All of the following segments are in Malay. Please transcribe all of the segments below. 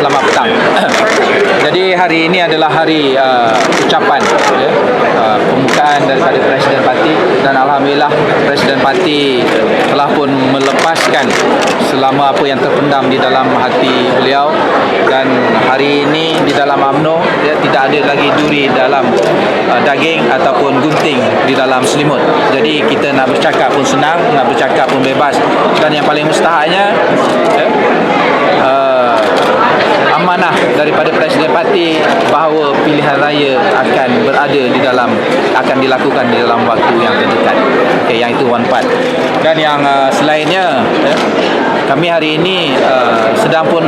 selamat petang. Jadi hari ini adalah hari uh, ucapan ya, uh, pembukaan daripada Presiden Parti dan Alhamdulillah Presiden Parti telah pun melepaskan selama apa yang terpendam di dalam hati beliau dan hari ini di dalam UMNO ya, tidak ada lagi duri dalam uh, daging ataupun gunting di dalam selimut. Jadi kita nak bercakap pun senang, nak bercakap pun bebas dan yang paling mustahaknya ya, amanah daripada Presiden Parti bahawa pilihan raya akan berada di dalam akan dilakukan di dalam waktu yang terdekat. Okey, yang itu one part. Dan yang uh, selainnya ya, kami hari ini uh, sedang pun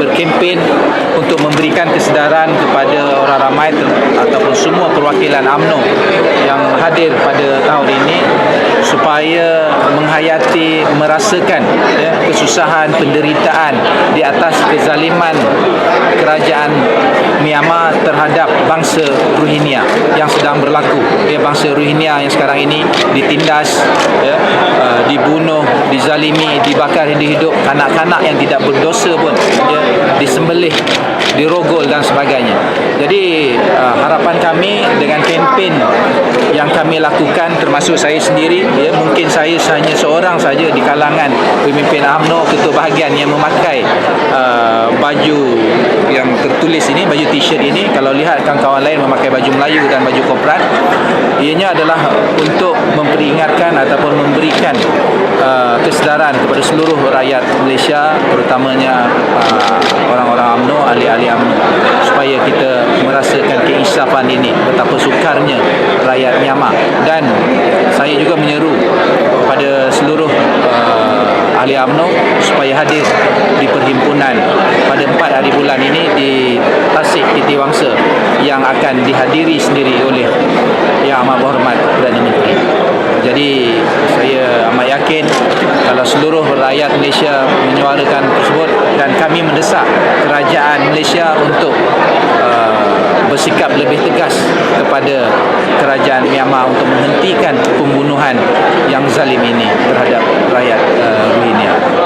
berkempen untuk memberikan kesedaran kepada orang ramai ataupun semua perwakilan AMNO yang hadir pada tahun ini supaya menghayati merasakan ya, kesusahan penderitaan di atas kezaliman kerajaan Myanmar terhadap bangsa Rohingya yang sedang berlaku. Ya bangsa Rohingya yang sekarang ini ditindas ya uh, dibunuh dizalimi dibakar hidup-hidup kanak-kanak yang tidak berdosa pun ya disembelih dirogol dan sebagainya. Jadi uh, harapan kami dengan kempen yang kami lakukan termasuk saya sendiri ya mungkin saya hanya seorang saja di kalangan pemimpin UMNO ketua bahagian yang memakai tertulis ini baju t-shirt ini kalau lihat kawan-kawan lain memakai baju Melayu dan baju korporat ianya adalah untuk memperingatkan ataupun memberikan uh, kesedaran kepada seluruh rakyat Malaysia terutamanya uh, orang-orang UMNO ahli-ahli UMNO supaya kita merasakan keinsafan ini betapa sukarnya rakyat Myanmar. Dan saya juga menyeru kepada seluruh uh, ahli UMNO supaya hadir di perhimpunan pada 4 hari bulan ini di Tasik Titi Wangsa yang akan dihadiri sendiri oleh Yang Amat Berhormat Perdana Menteri. Jadi saya amat yakin kalau seluruh rakyat Malaysia menyuarakan tersebut dan kami mendesak kerajaan Malaysia untuk uh, bersikap lebih tegas kepada kerajaan Myanmar untuk menghentikan pembunuhan yang zalim ini terhadap rakyat uh, Rohingya.